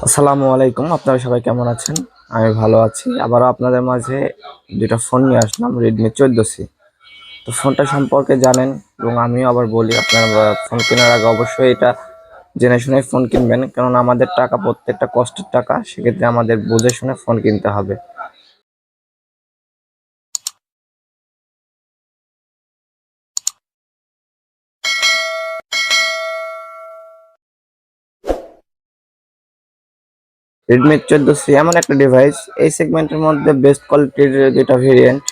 আসসালামু আলাইকুম, আপনারা সবাই কেমন আছেন? আমি ভালো আছি। আবারও আপনাদের মাঝে দুটা ফোন নিয়ে আসলাম রেডমি চোদ্দ সি তো ফোনটা সম্পর্কে জানেন এবং আমিও আবার বলি, আপনারা ফোন কেনার আগে অবশ্যই এটা জেনে শুনে ফোন কিনবেন। কারণ আমাদের টাকা, প্রত্যেকটা কষ্টের টাকা, সেক্ষেত্রে আমাদের বুঝে শুনে ফোন কিনতে হবে। রেডমি চোদ্দ সি এমন একটা ডিভাইস এই সেগমেন্টের মধ্যে বেস্ট কোয়ালিটির যেটা ভেরিয়েন্ট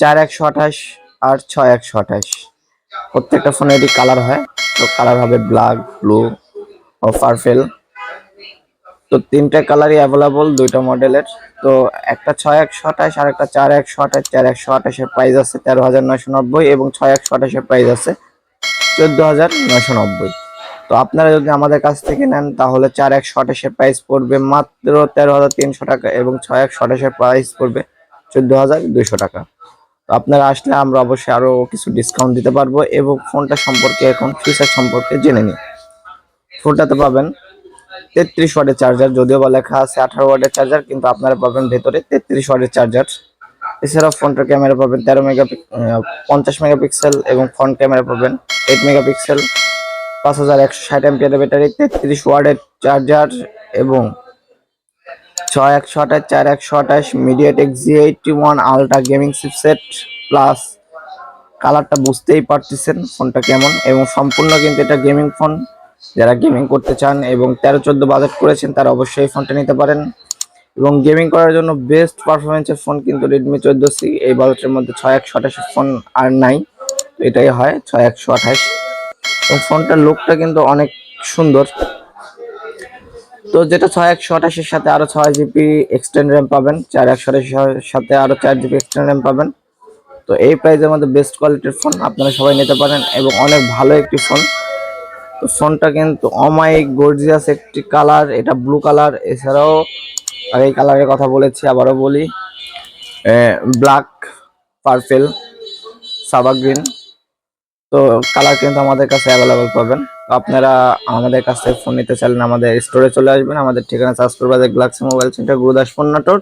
চার একশো আঠাশ আর ছয় একশো আঠাশ। প্রত্যেকটা ফোনেরই কালার হয়, তো কালার হবে ব্ল্যাক ব্লু ও পার্পেল তো তিনটে কালারই অ্যাভেলেবল দুইটা মডেলের তো একটা ছয় একশো আঠাশ আর একটা চার একশো আঠাশ, চার একশো আঠাশের প্রাইস আছে তেরো হাজার নয়শো নব্বই এবং ছয় একশো আঠাশের প্রাইস আছে চোদ্দ হাজার নয়শো নব্বই। আপনারা যদি আমাদের কাছ থেকে নেন, তাহলে চার একশো আঠাশের প্রাইস পড়বে মাত্র তেরো হাজার তিনশো টাকা এবং ছয় একশো আঠাশের প্রাইস পড়বে চোদ্দ হাজার দুইশো টাকা। তো আপনারা আসলে আমরা অবশ্যই আরও কিছু ডিসকাউন্ট দিতে পারব এবং ফোনটা সম্পর্কে এখন ফিচার সম্পর্কে জেনে নিই। ফোনটাতে পাবেন তেত্রিশ ওয়াটের চার্জার যদিও বা লেখা আছে আঠারো ওয়াটের চার্জার কিন্তু আপনারা পাবেন ভেতরে তেত্রিশ ওয়াটের চার্জার এছাড়াও ফ্রন্টের ক্যামেরা পাবেন তেরো মেগা পঞ্চাশ মেগাপিক্সেল এবং ফ্রন্ট ক্যামেরা পাবেন এইট মেগাপিক্সেল। পাঁচ হাজার একশো ষাট এমপিয়ারের ব্যাটারি তেত্রিশ ওয়াটের চার্জার এবং ছয় একশো আঠাশ, চার একশো আঠাশ MediaTek G eighty one ultra gaming chipset plus কালারটা বুঝতেই পারতেছেন ফোনটা কেমন এবং সম্পূর্ণ কিন্তু এটা গেমিং ফোন যারা গেমিং করতে চান এবং তেরো চোদ্দ বাজেট করেছেন, তারা অবশ্যই এই ফোনটা নিতে পারেন। এবং গেমিং করার জন্য বেস্ট পারফরমেন্সের ফোন কিন্তু রেডমি চোদ্দ সি এই বাজেটের মধ্যে ছয় একশো আঠাশের ফোন আর নাই। এটাই হয়, ছয় একশো আঠাশ। এবং ফোনটার লুকটা কিন্তু অনেক সুন্দর। তো যেটা ছয় একশো আঠাশের সাথে আরও ছয় জিবি এক্সটেন্ড র্যাম পাবেন, চার একশো আঠাশের সাথে আরও চার জিবি এক্সটেন্ড র্যাম পাবেন। তো এই প্রাইসের মধ্যে বেস্ট কোয়ালিটির ফোন আপনারা সবাই নিতে পারেন এবং অনেক ভালো একটি ফোন তো ফোনটা কিন্তু অমাইক গর্জিয়াস একটি কালার এটা ব্লু কালার এছাড়াও আর এই কালারের কথা বলেছি, আবারও বলি ব্ল্যাক পার্পেল সাবা গ্রিন তো কালার কিন্তু আমাদের কাছে অ্যাভেলেবল পাবেন। তো আপনারা আমাদের কাছ থেকে ফোন নিতে চাইলেন আমাদের স্টোরে চলে আসবেন। আমাদের ঠিকানা Chashpur Bazar Galaxy mobile centre, Gurudaspur Natore.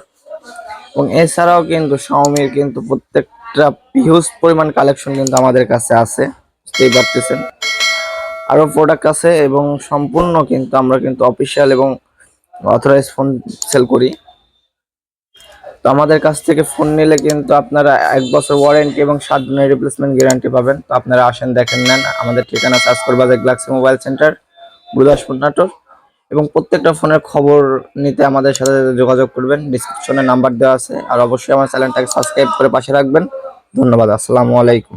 এবং এছাড়াও কিন্তু শাওমির কিন্তু প্রত্যেকটা হিউজ পরিমাণ কালেকশন কিন্তু আমাদের কাছে আছে। বুঝতেই পারতেছেন? আরও প্রোডাক্ট আছে এবং সম্পূর্ণ কিন্তু আমরা কিন্তু অফিসিয়াল এবং অথরাইজ ফোন সেল করি। তো আমাদের কাছ থেকে ফোন নিলে কিন্তু আপনারা এক বছর ওয়ারেন্টি এবং সাত দিনের রিপ্লেসমেন্ট গ্যারান্টি পাবেন। তো আপনারা আসেন, দেখেন, নেন। আমাদের ঠিকানা Chashkar Bazar Galaxy mobile centre, Gurudaspur, Natore. এবং প্রত্যেকটা ফোনের খবর নিতে আমাদের সাথে যোগাযোগ করবেন। ডিসক্রিপশনে নাম্বার দেওয়া আছে। আর অবশ্যই আমার চ্যানেলটাকে সাবস্ক্রাইব করে পাশে রাখবেন। ধন্যবাদ। আসসালামু আলাইকুম।